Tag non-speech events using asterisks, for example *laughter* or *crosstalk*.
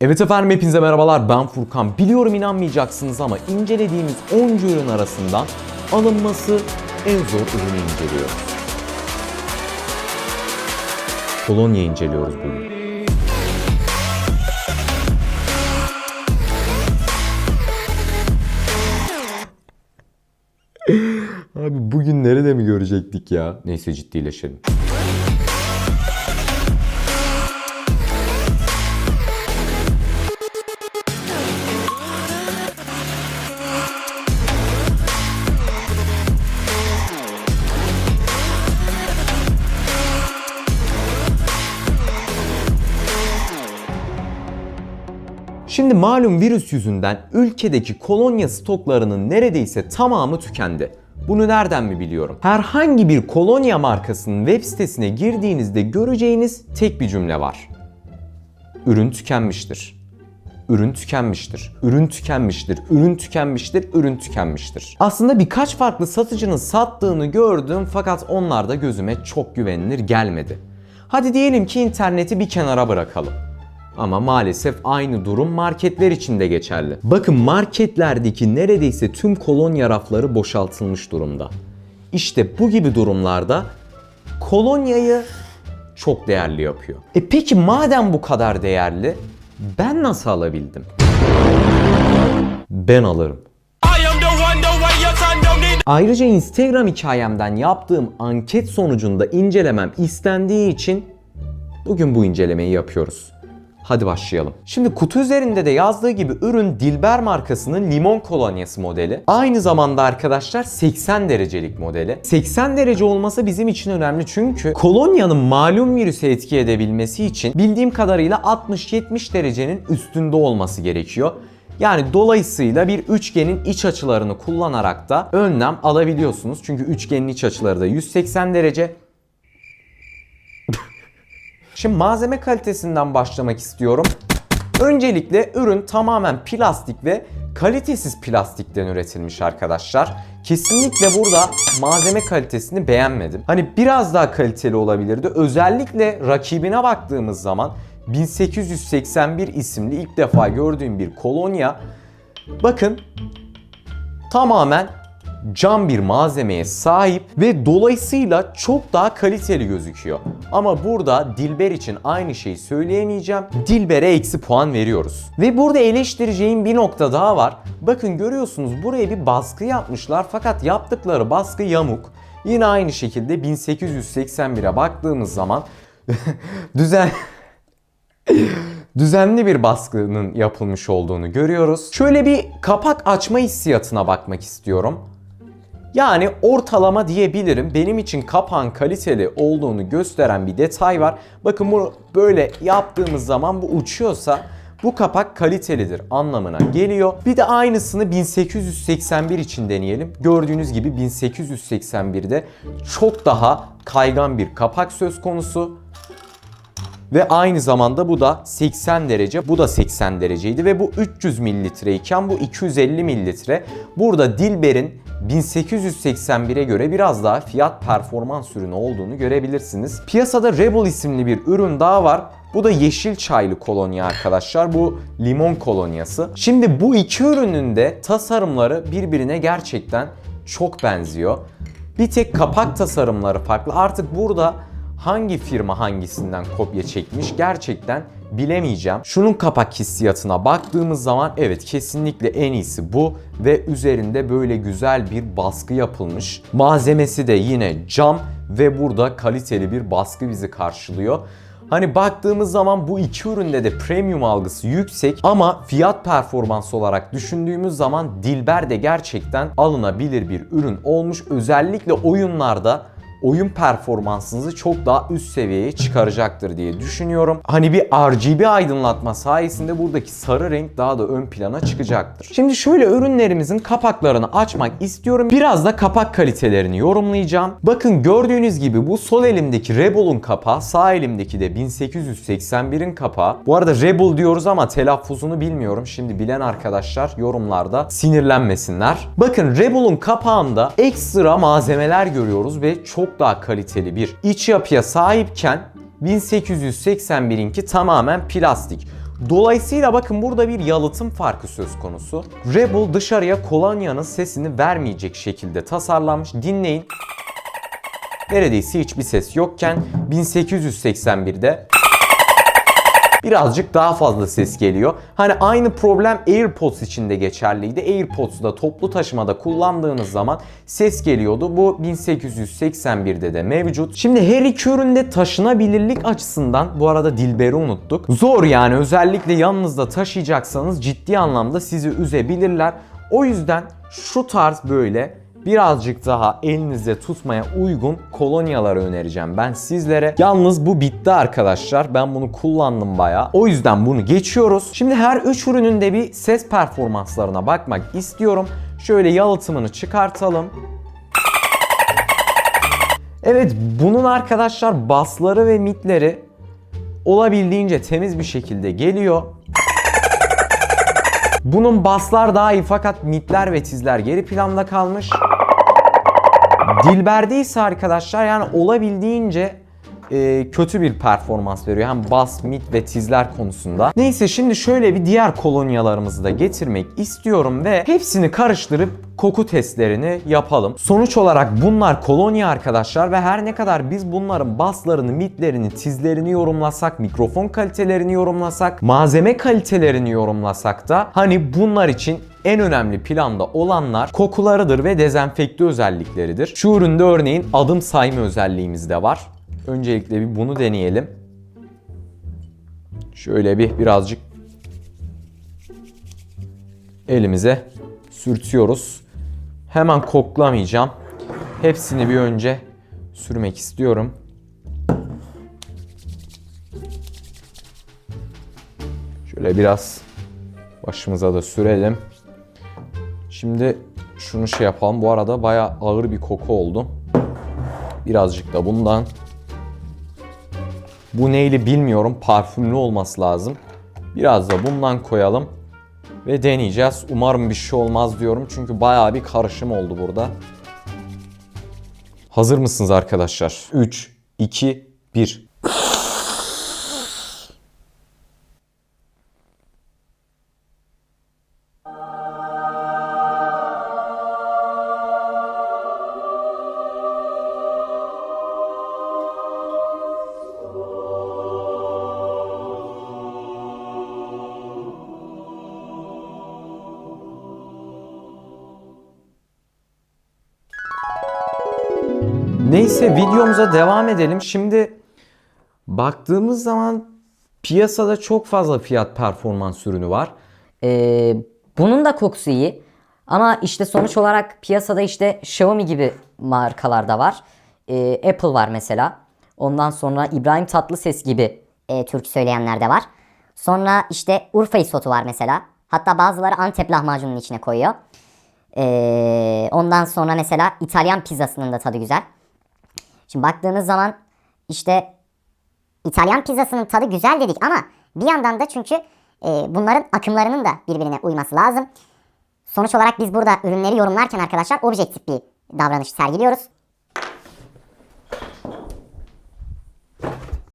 Evet efendim hepinize merhabalar ben Furkan. Biliyorum inanmayacaksınız ama incelediğimiz 10 ürün arasından alınması en zor ürünü inceliyoruz. Kolonya inceliyoruz bugün. *laughs* Abi bugün nerede mi görecektik ya? Neyse ciddileşelim. Şimdi malum virüs yüzünden ülkedeki kolonya stoklarının neredeyse tamamı tükendi. Bunu nereden mi biliyorum? Herhangi bir kolonya markasının web sitesine girdiğinizde göreceğiniz tek bir cümle var. Ürün tükenmiştir. Ürün tükenmiştir. Ürün tükenmiştir. Ürün tükenmiştir. Ürün tükenmiştir. Aslında birkaç farklı satıcının sattığını gördüm fakat onlar da gözüme çok güvenilir gelmedi. Hadi diyelim ki interneti bir kenara bırakalım. Ama maalesef aynı durum marketler için de geçerli. Bakın marketlerdeki neredeyse tüm kolonya rafları boşaltılmış durumda. İşte bu gibi durumlarda kolonyayı çok değerli yapıyor. E peki madem bu kadar değerli ben nasıl alabildim? Ben alırım. Ayrıca Instagram hikayemden yaptığım anket sonucunda incelemem istendiği için bugün bu incelemeyi yapıyoruz. Hadi başlayalım. Şimdi kutu üzerinde de yazdığı gibi ürün Dilber markasının limon kolonyası modeli. Aynı zamanda arkadaşlar 80 derecelik modeli. 80 derece olması bizim için önemli çünkü kolonyanın malum virüse etki edebilmesi için bildiğim kadarıyla 60-70 derecenin üstünde olması gerekiyor. Yani dolayısıyla bir üçgenin iç açılarını kullanarak da önlem alabiliyorsunuz. Çünkü üçgenin iç açıları da 180 derece. Şimdi malzeme kalitesinden başlamak istiyorum. Öncelikle ürün tamamen plastik ve kalitesiz plastikten üretilmiş arkadaşlar. Kesinlikle burada malzeme kalitesini beğenmedim. Hani biraz daha kaliteli olabilirdi. Özellikle rakibine baktığımız zaman 1881 isimli ilk defa gördüğüm bir kolonya. Bakın tamamen cam bir malzemeye sahip ve dolayısıyla çok daha kaliteli gözüküyor. Ama burada Dilber için aynı şeyi söyleyemeyeceğim. Dilber'e eksi puan veriyoruz. Ve burada eleştireceğim bir nokta daha var. Bakın görüyorsunuz buraya bir baskı yapmışlar fakat yaptıkları baskı yamuk. Yine aynı şekilde 1881'e baktığımız zaman *laughs* düzen *laughs* düzenli bir baskının yapılmış olduğunu görüyoruz. Şöyle bir kapak açma hissiyatına bakmak istiyorum. Yani ortalama diyebilirim. Benim için kapağın kaliteli olduğunu gösteren bir detay var. Bakın bunu böyle yaptığımız zaman bu uçuyorsa bu kapak kalitelidir anlamına geliyor. Bir de aynısını 1881 için deneyelim. Gördüğünüz gibi 1881'de çok daha kaygan bir kapak söz konusu. Ve aynı zamanda bu da 80 derece, bu da 80 dereceydi ve bu 300 mililitre iken bu 250 mililitre. Burada Dilber'in 1881'e göre biraz daha fiyat performans ürünü olduğunu görebilirsiniz. Piyasada Rebel isimli bir ürün daha var. Bu da yeşil çaylı kolonya arkadaşlar. Bu limon kolonyası. Şimdi bu iki ürünün de tasarımları birbirine gerçekten çok benziyor. Bir tek kapak tasarımları farklı. Artık burada hangi firma hangisinden kopya çekmiş gerçekten bilemeyeceğim. Şunun kapak hissiyatına baktığımız zaman evet kesinlikle en iyisi bu ve üzerinde böyle güzel bir baskı yapılmış. Malzemesi de yine cam ve burada kaliteli bir baskı bizi karşılıyor. Hani baktığımız zaman bu iki üründe de premium algısı yüksek ama fiyat performans olarak düşündüğümüz zaman Dilber de gerçekten alınabilir bir ürün olmuş. Özellikle oyunlarda oyun performansınızı çok daha üst seviyeye çıkaracaktır diye düşünüyorum. Hani bir RGB aydınlatma sayesinde buradaki sarı renk daha da ön plana çıkacaktır. Şimdi şöyle ürünlerimizin kapaklarını açmak istiyorum. Biraz da kapak kalitelerini yorumlayacağım. Bakın gördüğünüz gibi bu sol elimdeki Rebel'un kapağı, sağ elimdeki de 1881'in kapağı. Bu arada Rebel diyoruz ama telaffuzunu bilmiyorum. Şimdi bilen arkadaşlar yorumlarda sinirlenmesinler. Bakın Rebel'un kapağında ekstra malzemeler görüyoruz ve çok daha kaliteli bir iç yapıya sahipken 1881'inki tamamen plastik. Dolayısıyla bakın burada bir yalıtım farkı söz konusu. Rebel dışarıya kolonyanın sesini vermeyecek şekilde tasarlanmış. Dinleyin. Neredeyse hiçbir ses yokken 1881'de birazcık daha fazla ses geliyor. Hani aynı problem AirPods için de geçerliydi. AirPods'u da toplu taşımada kullandığınız zaman ses geliyordu. Bu 1881'de de mevcut. Şimdi her iki üründe taşınabilirlik açısından bu arada Dilber'i unuttuk. Zor yani özellikle yanınızda taşıyacaksanız ciddi anlamda sizi üzebilirler. O yüzden şu tarz böyle birazcık daha elinize tutmaya uygun kolonyaları önereceğim ben sizlere. Yalnız bu bitti arkadaşlar. Ben bunu kullandım bayağı. O yüzden bunu geçiyoruz. Şimdi her üç ürünün de bir ses performanslarına bakmak istiyorum. Şöyle yalıtımını çıkartalım. Evet bunun arkadaşlar basları ve mitleri olabildiğince temiz bir şekilde geliyor. Bunun baslar daha iyi fakat mitler ve tizler geri planda kalmış. Dilber'de ise arkadaşlar yani olabildiğince e, kötü bir performans veriyor. Hem bas, mit ve tizler konusunda. Neyse şimdi şöyle bir diğer kolonyalarımızı da getirmek istiyorum ve hepsini karıştırıp koku testlerini yapalım. Sonuç olarak bunlar kolonya arkadaşlar ve her ne kadar biz bunların baslarını, mitlerini, tizlerini yorumlasak, mikrofon kalitelerini yorumlasak, malzeme kalitelerini yorumlasak da hani bunlar için en önemli planda olanlar kokularıdır ve dezenfekte özellikleridir. Şu üründe örneğin adım sayma özelliğimiz de var. Öncelikle bir bunu deneyelim. Şöyle bir birazcık elimize sürtüyoruz. Hemen koklamayacağım. Hepsini bir önce sürmek istiyorum. Şöyle biraz başımıza da sürelim. Şimdi şunu şey yapalım. Bu arada bayağı ağır bir koku oldu. Birazcık da bundan. Bu neyli bilmiyorum. Parfümlü olması lazım. Biraz da bundan koyalım. Ve deneyeceğiz. Umarım bir şey olmaz diyorum. Çünkü bayağı bir karışım oldu burada. Hazır mısınız arkadaşlar? 3, 2, 1. Neyse videomuza devam edelim. Şimdi baktığımız zaman piyasada çok fazla fiyat performans ürünü var. Ee, bunun da kokusu iyi. Ama işte sonuç olarak piyasada işte Xiaomi gibi markalar da var. Ee, Apple var mesela. Ondan sonra İbrahim Tatlıses gibi e, türkü söyleyenler de var. Sonra işte Urfa isotu var mesela. Hatta bazıları Antep lahmacunun içine koyuyor. E, ondan sonra mesela İtalyan pizzasının da tadı güzel. Şimdi baktığınız zaman işte İtalyan pizzasının tadı güzel dedik ama bir yandan da çünkü e, bunların akımlarının da birbirine uyması lazım. Sonuç olarak biz burada ürünleri yorumlarken arkadaşlar objektif bir davranış sergiliyoruz.